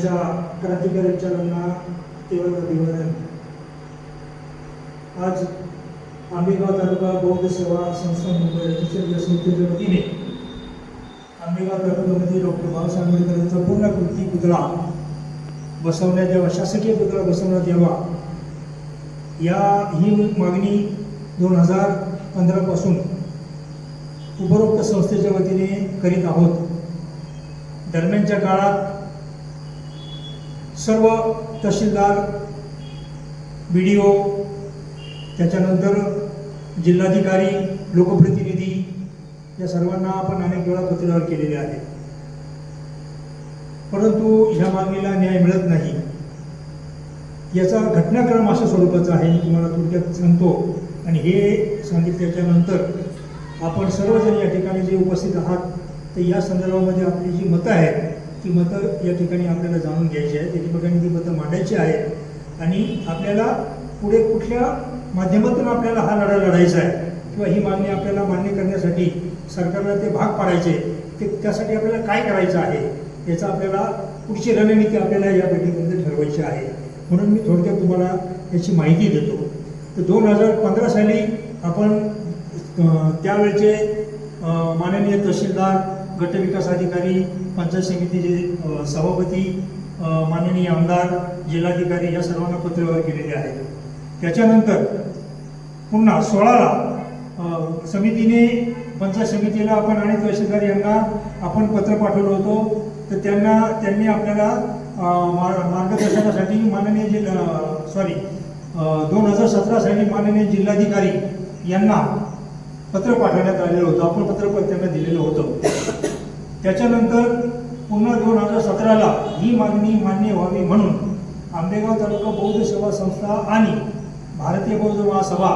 त्यांच्या क्रांतिकारी विचारांना तीव्र अभिवादन आज आंबेगाव तालुका बौद्ध सेवा संस्था मुंबई या संस्थेच्या वतीने आंबेगाव तालुक्यामध्ये डॉक्टर बाबासाहेब आंबेडकरांचा पूर्णाकृती पुतळा बसवण्यात यावा शासकीय पुतळा बसवण्यात यावा. या ही मागणी दोन हजार पंधरापासून उपरोक्त संस्थेच्या वतीने करीत आहोत. दरम्यानच्या काळात सर्व तहसीलदार बी डी ओ त्याच्यानंतर जिल्हाधिकारी लोकप्रतिनिधी या सर्वांना आपण अनेक वेळा पत्रव्यवहार केलेले आहे परंतु ह्या मागणीला न्याय मिळत नाही. याचा घटनाक्रम अशा स्वरूपाचा आहे मी तुम्हाला थोडक्यात सांगतो. आणि हे सांगितल्याच्यानंतर आपण सर्वजण या ठिकाणी जे उपस्थित आहात तर या संदर्भामध्ये आपली जी मतं आहेत ती मतं या ठिकाणी आपल्याला जाणून घ्यायची आहेत. त्या ठिकाणी ती मतं मांडायची आहेत. आणि आपल्याला पुढे कुठल्या माध्यमातून आपल्याला हा लढा लढायचा आहे किंवा ही मागणी आपल्याला मान्य करण्यासाठी सरकारला ते भाग पाडायचे ते त्यासाठी आपल्याला काय करायचं आहे याचा आपल्याला पुढची रणनीती आपल्याला या बैठकीमध्ये ठरवायची आहे. म्हणून मी थोडक्यात तुम्हाला याची माहिती देतो. तर दोन हजार पंधरा साली आपण त्यावेळचे माननीय तहसीलदार गटविकास अधिकारी पंचायत समितीचे सभापती माननीय आमदार जिल्हाधिकारी या सर्वांना पत्रव्यवहार केलेले आहेत. त्याच्यानंतर पुन्हा सोळाला समितीने पंचायत समितीला आपण आणि तहसीलदार यांना आपण पत्र पाठवलं होतो. तर त्यांना त्यांनी आपल्याला मा- मार्गदर्शनासाठी माननीय जिल्हा सॉरी दोन हजार सतरा साली माननीय जिल्हाधिकारी यांना पत्र पाठवण्यात आलेलं होतं. आपण पत्र त्यांना दिलेलं होतं. त्याच्यानंतर पुन्हा दोन हजार सतराला ही मागणी मान्य व्हावी म्हणून आंबेगाव तालुका बौद्ध सेवा संस्था आणि भारतीय बौद्ध महासभा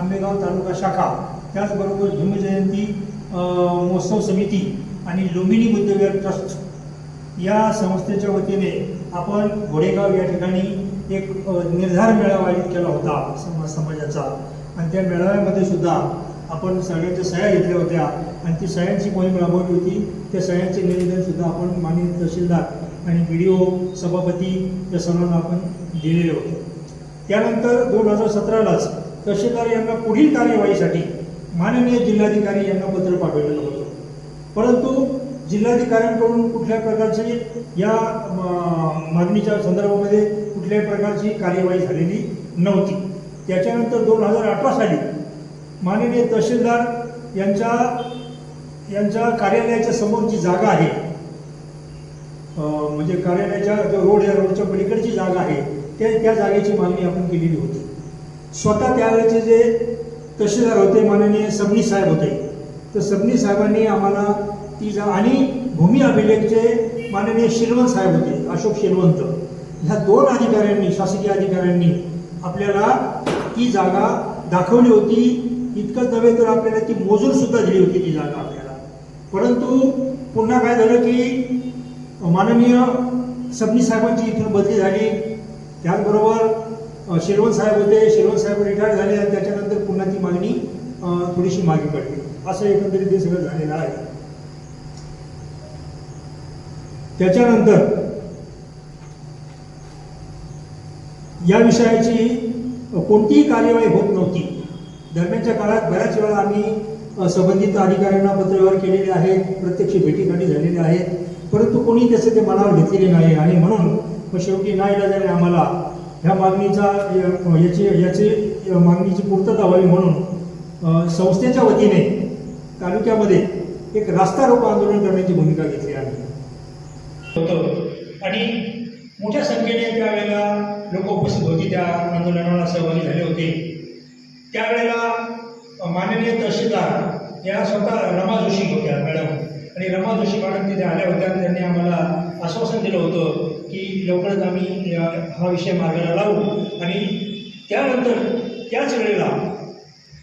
आंबेगाव तालुका शाखा त्याचबरोबर भीमजयंती महोत्सव समिती आणि लुंबिनी बुद्धविहार ट्रस्ट या संस्थेच्या वतीने आपण घोडेगाव या ठिकाणी एक निर्धार मेळावा आयोजित केला होता समाज समाजाचा. आणि त्या मेळाव्यामध्ये सुद्धा आपण सगळ्यांच्या सह्या घेतल्या होत्या आणि ती सह्यांची मोहीम राबवली होती. त्या सह्यांचे निवेदनसुद्धा आपण माननीय तहसीलदार आणि बी डी ओ सभापती या सर्वांना आपण दिलेले होते. त्यानंतर दोन हजार सतरालाच तहसीलदार यांना पुढील कार्यवाहीसाठी माननीय जिल्हाधिकारी यांना पत्र पाठवलेलं होतं. परंतु जिल्हाधिकाऱ्यांकडून कुठल्या प्रकारची या मागणीच्या संदर्भामध्ये कुठल्याही प्रकारची कार्यवाही झालेली नव्हती. त्याच्यानंतर दोन हजार अठरा साली माननीय तहसीलदार यांच्या यांच्या कार्यालयाच्या समोर जी जागा आहे म्हणजे कार्यालयाच्या जो रोड या रोडच्या पलीकडची जागा आहे त्या त्या जागेची मागणी आपण केलेली होती. स्वतः त्यावेळेचे जे तहसीलदार होते माननीय सबनीस साहेब होते तर सबनीस साहेबांनी आम्हाला ती जा आणि भूमी अभिलेखचे माननीय शिरवंत साहेब होते अशोक शिरवंत ह्या दोन अधिकाऱ्यांनी शासकीय अधिकाऱ्यांनी आपल्याला ती जागा दाखवली होती. इतकंच नव्हे तर आपल्याला ती मोजून सुद्धा दिली होती ती जागा आपल्याला. परंतु पुन्हा काय झालं की माननीय सबनीस साहेबांची इथून बदली झाली. त्याचबरोबर शेरवण साहेब होते. शेरवंत साहेब रिटायर झाले आणि त्याच्यानंतर पुन्हा ती मागणी थोडीशी मागे पडली. असं एकंदरीत हे सगळं झालेलं आहे. त्याच्यानंतर या विषयाची कोणतीही कार्यवाही होत नव्हती. दरम्यानच्या काळात बऱ्याच वेळा आम्ही संबंधित अधिकाऱ्यांना पत्रव्यवहार केलेले आहेत प्रत्यक्ष भेटीगाठी झालेल्या आहेत परंतु कोणी त्याचे ते मनावर घेतलेले नाही. आणि म्हणून मग शेवटी नाईलाजाने आम्हाला ह्या मागणीचा याची याची मागणीची पूर्तता व्हावी म्हणून संस्थेच्या वतीने तालुक्यामध्ये एक रास्ता रोको आंदोलन करण्याची भूमिका घेतली आहे होतं. आणि मोठ्या संख्येने त्यावेळेला लोक उपस्थित होती त्या आंदोलनाला सहभागी झाले होते. त्यावेळेला माननीय तहसीलदार या स्वतः रमा जोशी होत्या मॅडम. आणि रमा जोशी मॅडम तिथे आल्या होत्या आणि त्यांनी आम्हाला आश्वासन दिलं होतं की लवकरच आम्ही हा विषय मार्गाला लावू. आणि त्यानंतर त्याच वेळेला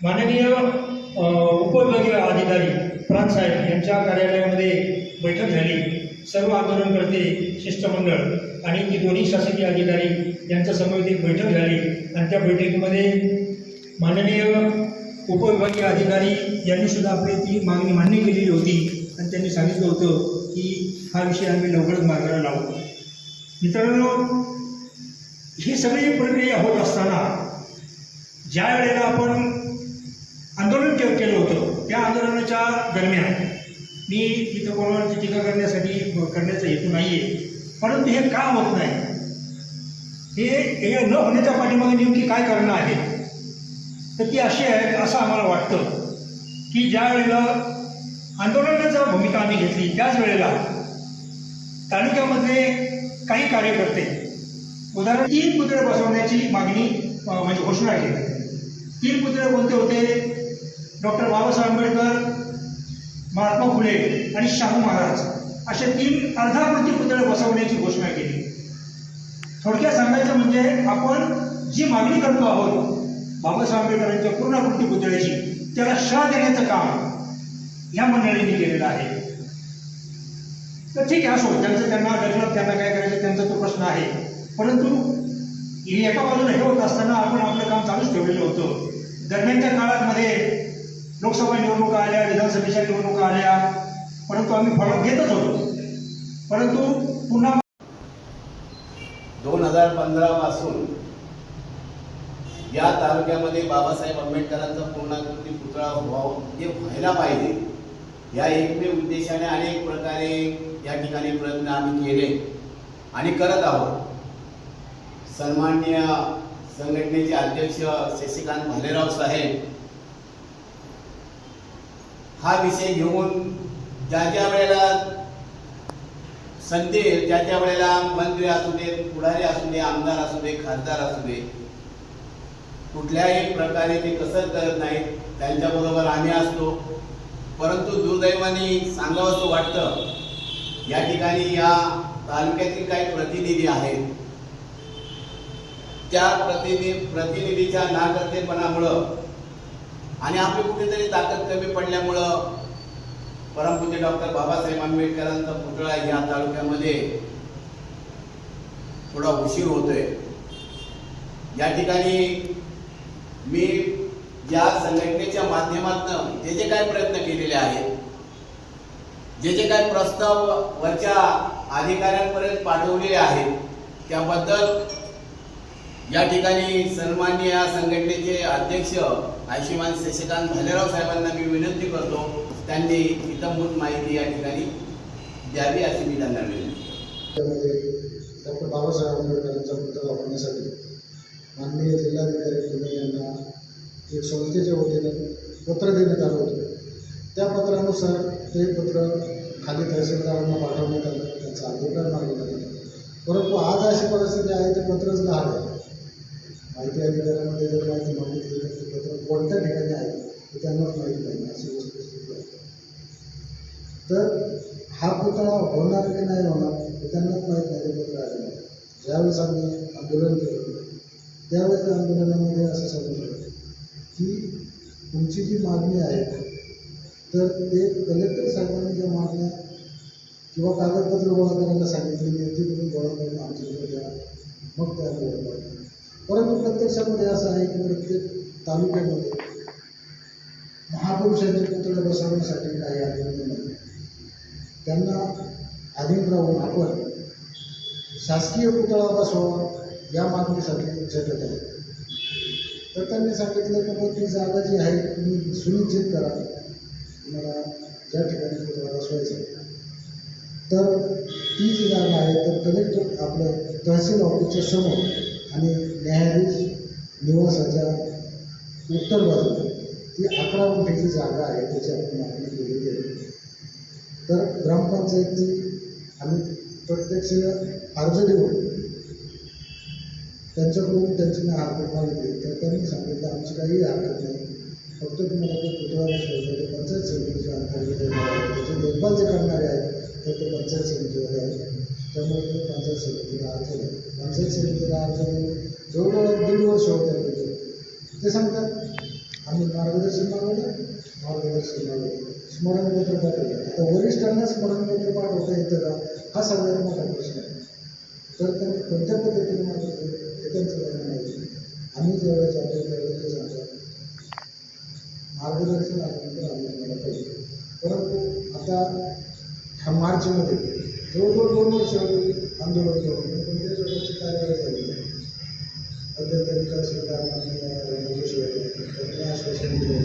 माननीय उपविभागीय अधिकारी प्रांत साहेब यांच्या कार्यालयामध्ये बैठक झाली. सर्व आंदोलनकर्ते शिष्टमंडळ आणि ती दोन्ही शासकीय अधिकारी यांच्या समवेत एक बैठक झाली. आणि त्या बैठकीमध्ये माननीय उपविभागीय अधिकारी यांनी सुद्धा आपली ती मागणी मान्य केलेली होती. आणि त्यांनी सांगितलं होतं की हा विषय आम्ही लवकरच मार्गाला लावू. मित्रांनो ही सगळी प्रक्रिया होत असताना ज्या वेळेला आपण आंदोलन के केलं होतं त्या आंदोलनाच्या दरम्यान मी तिथं कोणावरची टीका करण्यासाठी करण्याचा हेतू नाही आहे परंतु हे का होत नाही? हे हे न होण्याच्या पाठीमागे नेमकी काय कारणं आहेत? तर ती अशी आहे असं आम्हाला वाटतं की ज्या वेळेला आंदोलनाचा भूमिका आम्ही घेतली त्याच वेळेला तालुक्यामधले काही कार्यकर्ते उदाहरण तीन पुतळे बसवण्याची मागणी म्हणजे घोषणा केली. तीन पुतळे कोणते होते? डॉक्टर बाबासाहेब आंबेडकर महात्मा फुले आणि शाहू महाराज. असे तीन अर्धाकृती पुतळे बसवण्याची घोषणा केली. थोडक्यात सांगायचं म्हणजे आपण जी मागणी करतो आहोत बाबासाहेब आंबेडकरांच्या पूर्णाकृती पुतळ्याची त्याला श्रा देण्याचं काम या मंडळींनी केलेलं आहे. तर ठीक आहे असो त्यांचं त्यांना डेव्हलप त्यांना काय करायचं त्यांचा तो प्रश्न आहे. परंतु एका बाजूला हे होत असताना आपण आपलं काम चालूच ठेवलेलं होतं. दरम्यानच्या काळामध्ये लोकसभा निवडणुका आल्या विधानसभेच्या निवडणुका आल्या परंतु आम्ही फॉलोअप घेतच होतो. परंतु पुन्हा दोन हजार पंधरा पासून या तालुक्यामध्ये बाबासाहेब आंबेडकरांचा पूर्णाकृती पुतळा व्हावं हे व्हायला पाहिजे या एकमेव उद्देशाने अनेक प्रकारे या ठिकाणी प्रयत्न आम्ही केले. आणि करत आहोत. सन्माननीय संघटनेचे अध्यक्ष शशिकांत भालेराव साहेब हा विषय घेऊन ज्या ज्या वेळेला संधी ज्या ज्या वेळेला मंत्री असू दे पुढारी असू दे आमदार असू दे खासदार असू दे कुठल्याही प्रकारे ते कसर करत नाहीत. त्यांच्याबरोबर आम्ही असतो. परंतु दुर्दैवाने सांगावंसं वाटतं या ठिकाणी या तालुक्यातील काही प्रतिनिधी आहेत. त्या प्रतिनिधी प्रतिनिधीच्या नाकर्तेपणामुळं आणि आपली कुठेतरी ताकद कमी पडल्यामुळं परमपूज्य डॉक्टर बाबासाहेब आंबेडकरांचा पुतळा या तालुक्यामध्ये थोडा उशीर होतोय. या ठिकाणी मी या संघटनेच्या माध्यमातून जे जे काही प्रयत्न केलेले आहेत जे जे काही प्रस्ताव वरच्या अधिकाऱ्यांपर्यंत पाठवलेले आहेत त्याबद्दल या ठिकाणी सन्मान्य या संघटनेचे अध्यक्ष आयुष्यमान शशिकांत भालेराव साहेबांना मी विनंती करतो त्यांनी इतंभूत माहिती या ठिकाणी द्यावी अशी मी त्यांना विनंती डॉक्टर बाबासाहेब आंबेडकरांचा संस्थेच्या वतीनं पत्र देण्यात आलं होतं. त्या पत्रानुसार ते पत्र खाली तहसीलदारांना पाठवण्यात आलं त्यांचा अधिकार मागण्यात आला. परंतु आज अशी परिस्थिती आहे ते पत्रच गहाळ आहे. माहिती अधिकाऱ्यामध्ये जर माहिती मागितली तर ते पत्र कोणत्या ठिकाणी आहे हे त्यांनाच माहिती नाही अशी वस्तुस्थिती आहे. तर हा पुतळा होणार की नाही होणार हे त्यांनाच माहीत नाही ते पत्र आले ज्यावेळेस आम्ही आंदोलन केलं त्यावेळेस त्या आंदोलनामध्ये तुमची जी मागणी आहे तर ते कलेक्टर साहेबांनी ज्या मागण्या किंवा कागदपत्र गोळा करायला सांगितलेली आहे ती तुम्ही गोळा करून आमच्याकडे द्या. मग त्या गोळा परंतु प्रत्यक्षामध्ये असं आहे की प्रत्येक तालुक्यामध्ये महापुरुषांचे पुतळे बसवण्यासाठी काही आंदोलन नाही. त्यांना अधीन राहून आपण शासकीय पुतळा बसवा या मागणीसाठी झटत आहे. तर त्यांनी सांगितलं की मग ती जागा जी आहे तुम्ही सुनिश्चित करा तुम्हाला ज्या ठिकाणी तुम्हाला बसवायचं आहे. तर ती जी जागा आहे तर कलेक्टर आपलं तहसील ऑफिसच्या समोर आणि न्यायाधीश निवासाच्या उत्तर बाजूला ती अकरा गुंठेची जागा आहे त्याची आपण मागणी केलेली आहे तर ग्रामपंचायतची आम्ही प्रत्यक्ष अर्ज देऊन त्यांच्याकडून त्यांची मी हरकत मागितली तर त्यांनी सांगितलं आमची काही हरकत नाही. फक्त तुम्हाला ते पुतळा बसवायचा पंचायत समितीच्या अंतर्गत त्याचे देखभाल जे करणारे आहेत तर ते पंचायत समितीवर आहे. त्यामुळे ते पंचायत समितीला अर्ज पंचायत समितीला अर्ज जवळजवळ दीड वर्ष होतं तिथे. ते सांगतात आम्ही मार्गदर्शन मागवलं मार्गदर्शन मागवलं. स्मरणपत्र पाठवलं. आता वरिष्ठांना स्मरणपत्र पाठवता येतं का? हा सगळ्यात मोठा प्रश्न आहे. तर त्यांनी कोणत्या पद्धतीने मागवलं त्यांचं त्यांना आम्ही ज्यावेळेस जातो त्यावेळेस ते सांगतात मार्गदर्शन आल्यानंतर आम्ही तुम्हाला पाहिजे परंतु आता ह्या मार्चमध्ये जवळजवळ दोन वर्ष आंदोलन करून पण कार्यवाही झाली मध्यंतरी त्यांनी आश्वासन दिले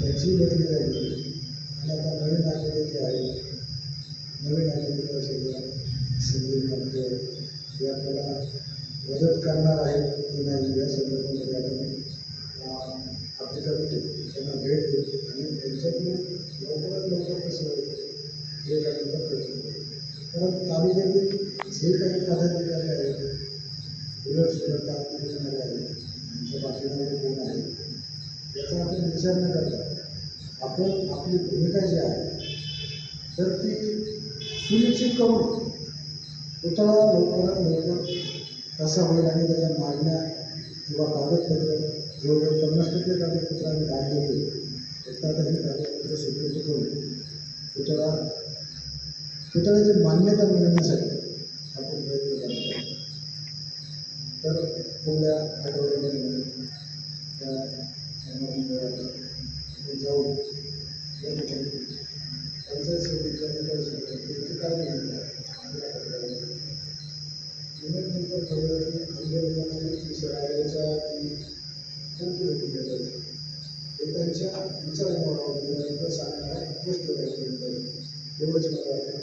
त्याची बदली झाली आणि आता नवीन आलेले जे आहे नवीन आलेले तहसीलदार संदीप आमचे हे आपल्याला मदत करणार आहेत की नाही या संदर्भामध्ये आपण अं, आपली कमिटी त्यांना भेट देऊ आणि त्यांच्याकडून लवकरात लवकर कसं होईल हे करण्याचा प्रयत्न करू कारण तालुक्यातील जे काही पदाधिकारी आहेत उलट सुलट काम करणारे आहेत त्यांच्या पाठीमागे कोण आहे याचा आपण विचार न करता आपण आपली भूमिका जी आहे तर ती सुनिश्चित करून पुतळा लवकरात लवकर कसा होईल आणि त्याच्या मागण्या किंवा कागदपत्र जवळजवळ पन्नास टक्के कागदपत्र आम्ही काढले होते फक्त आता कागदपत्र सुपूर्द करून पुतळा पुतळ्याची मान्यता मिळवण्यासाठी आपण प्रयत्न करतो तर पुढल्या आठवड्यामध्ये त्या संबंधित आपण जाऊन या ठिकाणी पंचायत काय म्हणतात नंतर ठरवलं की आंदोलनाची विषय हे त्यांच्या गोष्ट एवढंच मला वाटतं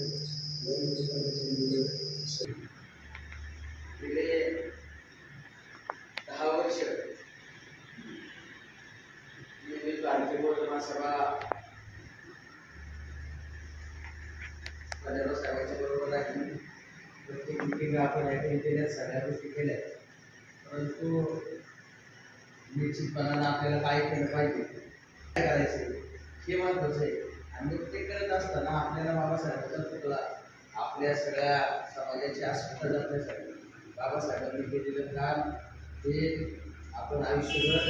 दोन मिनिटांचं मुलं गेले दहा वर्ष मी क्रांती बोलमा सभा गणेश साहेबांच्या बरोबर राहिली प्रत्येक मिटिंग आपण अटेंड केल्या सगळ्या गोष्टी केल्या परंतु निश्चितपणानं आपल्याला काय केलं पाहिजे काय करायचं हे महत्वाचं आहे आणि ते करत असताना आपल्याला बाबासाहेबांचा पुतळा आपल्या सगळ्या समाजाची अस्मिता जपण्यासाठी बाबासाहेबांनी केलेलं काम हे आपण आयुष्यभर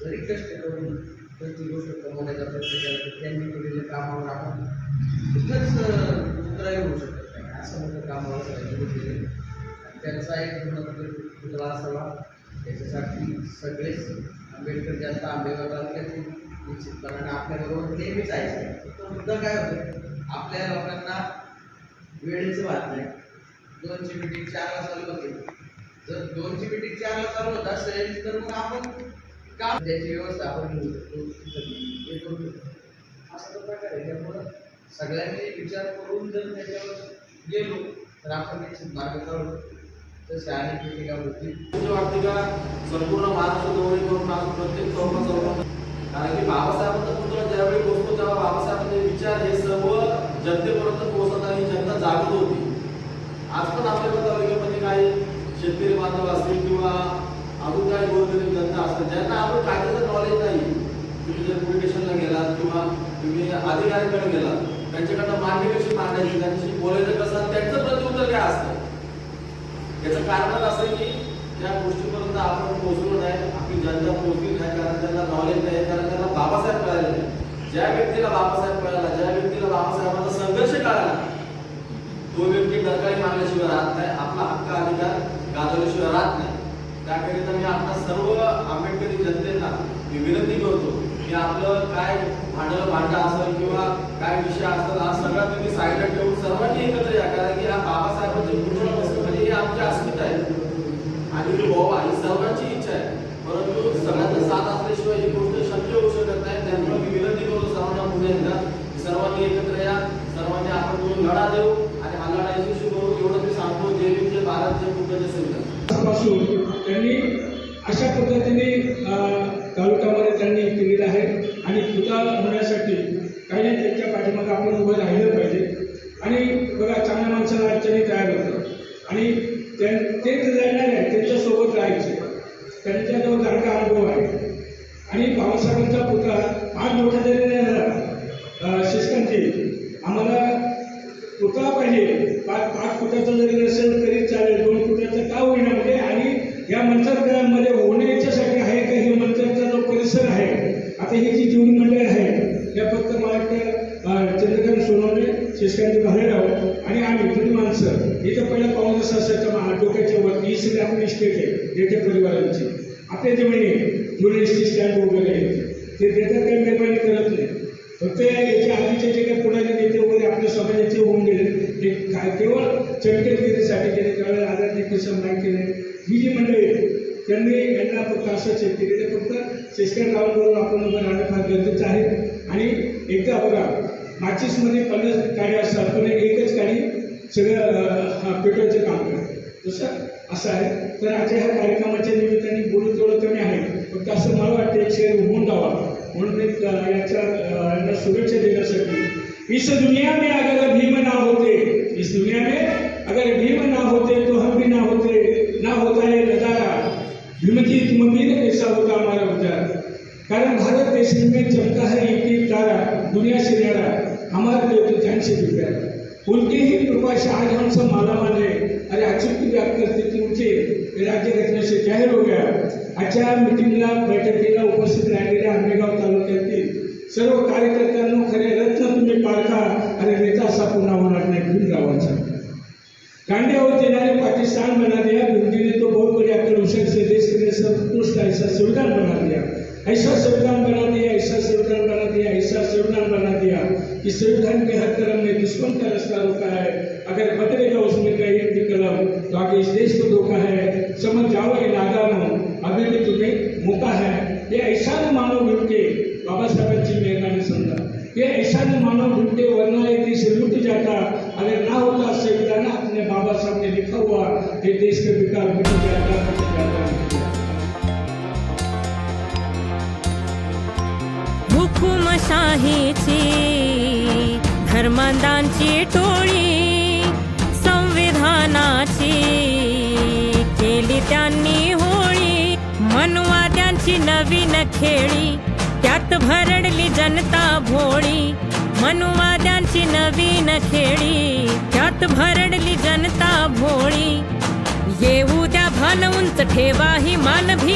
जरी कष्ट करून कोणती गोष्ट कमवण्याचा प्रयत्न केला त्यांनी केलेल्या कामावर आपण कुठंच कुत्राही होऊ शकत नाही. असं मोठं कामावर बाबासाहेबांनी केलेलं त्यांचा एक गुणवत्ता पुतळा असावा. त्याच्यासाठी सगळेच आंबेडकर जास्त आंबेगाव तालुक्यातील निश्चितपणाने आपल्याबरोबर नेहमीच आहे. तो मुद्दा काय होतो? आपल्या लोकांना वेळेचं वाद नाही. दोनची मिटिंग चारला चालू होते. जर दोनची मिटिंग चारला चालू होत असेल तर मग आपण काम त्याची व्यवस्था आपण घेऊ शकतो हे करू शकतो असा तो प्रकार आहे. त्यामुळं सगळ्यांनी विचार करून जर त्याच्यावर गेलो तर आपण निश्चित मार्ग काढू. तसे अनेक मिटिंगा होतील म्हणजे वाटते का संपूर्ण महाराष्ट्र करून आज प्रत्येक चौका चौका कारण की बाबासाहेबांचा पुतळा ज्यावेळी पोहोचतो तेव्हा बाबासाहेबांचे विचार हे सर्व जनतेपर्यंत पोहोचत आणि जनता जागृत होती. आज पण आपल्या तालुक्यामध्ये काही शेतकरी बांधव असतील किंवा अजून काही गोरगरीब जनता असतात. ज्यांना आपण कायद्याचं नॉलेज नाही तुम्ही जर पोलीस स्टेशनला गेलात किंवा तुम्ही अधिकाऱ्यांकडे गेलात त्यांच्याकडनं मागणी कशी मांडायची त्यांच्याशी बोलायचं कसं त्यांचं प्रत्युत्तर काय असतं? याचं कारण असं की त्या गोष्टीपर्यंत आपण पोहोचलो नाही आपली जनता पोहोचली नाही कारण त्यांना नॉलेज नाही कारण त्यांना बाबासाहेब कळाले नाही. ज्या व्यक्तीला बाबासाहेब कळाला ज्या व्यक्तीला बाबासाहेबांचा संघर्ष कळाला तो व्यक्ती डरकाळी मारल्याशिवाय राहत नाही आपला हक्क अधिकार गाजवल्याशिवाय राहत नाही. त्याकरिता मी आपल्या सर्व आंबेडकरी जनतेला मी विनंती करतो की आपलं काय भांडण भांडा असेल किंवा काय विषय असेल हा सगळा तुम्ही साईडला ठेवून सर्वांनी एकत्र या. कारण की हा बाबासाहेबांची पूर्ण वस्तू म्हणजे हे आमची अस्मिता आहे आणि हो, व्हावा ही सर्वांची इच्छा आहे. परंतु सगळ्यांचा साथ असल्याशिवाय ही गोष्ट शक्य होऊ शकत नाही. त्यामुळे मी विनंती करतो सर्वांना पुढे एकदा सर्वांनी एकत्र या. सर्वांनी आपण मिळून लढा देऊ. आणि हा लढा यशस्वी करू एवढं मी सांगतो. जे भारत जे बुद्ध संविधानपासून त्यांनी अशा पद्धतीने अ, तालुक्यामध्ये त्यांनी केलेलं आहे आणि पुतळा होण्यासाठी काही नाही त्यांच्या पाठीमागे आपण उभं राहिलं पाहिजे आणि बघा चांगल्या माणसाला अडचणी तयार होतात आणि त्या ते जे लढणार आहे त्यांच्यासोबत राहायचे त्यांच्याजवळ सारखा अनुभव आहे आणि बाबासाहेबांचा पुतळा आज मोठा जरी नाही झाला शिस्कांची आम्हाला पुतळा पाहिजे पाच पाच फुटाचा जरी नसेल तरी चालेल दोन फुटाचा का होईना म्हणजे आणि या मंत्रग्रहांमध्ये होण्याच्यासाठी आहे का हे मंत्रचा जो परिसर आहे आता ही जी जीवन मंडळ आहे या फक्त मला वाटतं अं, चंद्रकांत सोनवणे शशिकांत भालेराव आणि आम्ही जुनी माणसं इथं पहिलं काँग्रेस असायचं मा- डोक्याच्या वरती ही सगळी आपली इस्टेट आहे याच्या परिवारांची आपल्या जमिनी जुने एस टी स्टँड वगैरे ते देतात काही मेहरबानी करत नाही फक्त याच्या आधीचे जे काही पुढारी नेते वगैरे आपल्या समाजाचे होऊन गेले ते काय केवळ चटकेगिरीसाठी गेले त्यावेळेला आदरणीय किसन नाईक केले. ही जी मंडळी त्यांनी यांना फक्त असं चेक केलेले फक्त शेतकरी गावांवरून आपण उभं राहणं फार गरजेचं आहे. आणि एकदा बघा माचीसमध्ये पन्नास गाड्या असतात. पण एकच गाडी सगळं अं, पेट्रोलचं काम करते. जसं असं आहे. तर आजच्या ह्या कार्यक्रमाच्या निमित्ताने बोलत थोडं कमी आहे. फक्त असं मला वाटतं एक शेअर होऊन जावा. म्हणून एक याच्या यांना शुभेच्छा देण्यासाठी. इस दुनिया में अगर भीम ना होते इस दुनिया में अगर भीम ना होते तो हम भी ना होते ना होता है नजारा। भीम तुम भी कैसा होता हमारा उद्धार कारण भारत देश में चमका है एक एक तारा दुनिया से न्यारा। हमारे देव तो जान से भी प्यारा। उनकी ही कृपा से आज हम सब माला मान रहे अरे अचूक की करते स्थिती उनके राज्य घटना से जाहिर हो गया? आजच्या मिटिंगला बैठकीला उपस्थित राहिलेल्या आंबेगाव तालुक्यातील सर्व कार्यकर्त्यांना खरे रत्न तुम्ही पाळता आणि नेता असा पुन्हा होणार नाही भीम गावाचा कांडे और तेनाली पाकिस्तान बना दिया हिंदी ने तो बहुत बड़ी आक्रोशन से देश के लिए सर्वोत्कृष्ट ऐसा संविधान बना दिया। ऐसा संविधान बना दिया, ऐसा संविधान बना दिया, ऐसा संविधान बना दिया कि संविधान के हर कदम में दुश्मन का रास्ता रोका है। अगर बदलेगा उसमें का एक भी कलम तो आगे इस देश को धोखा है। समझ जाओ, ये नादानो अभी भी तुम्हें मौका है। ये ऐसा न मानो भीमके बाबा साहेबांची मेहरबानी समजा ये ऐसा न मानो भीमके वरना ये देश लुट जाता। अगर ना होता संविधान अपने बाबा साहब ने लिखा हुआ कि देश के विकास में जाता हुकुमशाहीची धर्मदांची टोळी संविधानाची केली त्यांनी होळी मनुवाद्यांची नवीन खेळी त्यात भरडली जनता भोळी मनुवाद्यांची नवीन खेळी त्यात भरडली जनता भोळी. येऊ द्या भान उंच ठेवा ही मान भी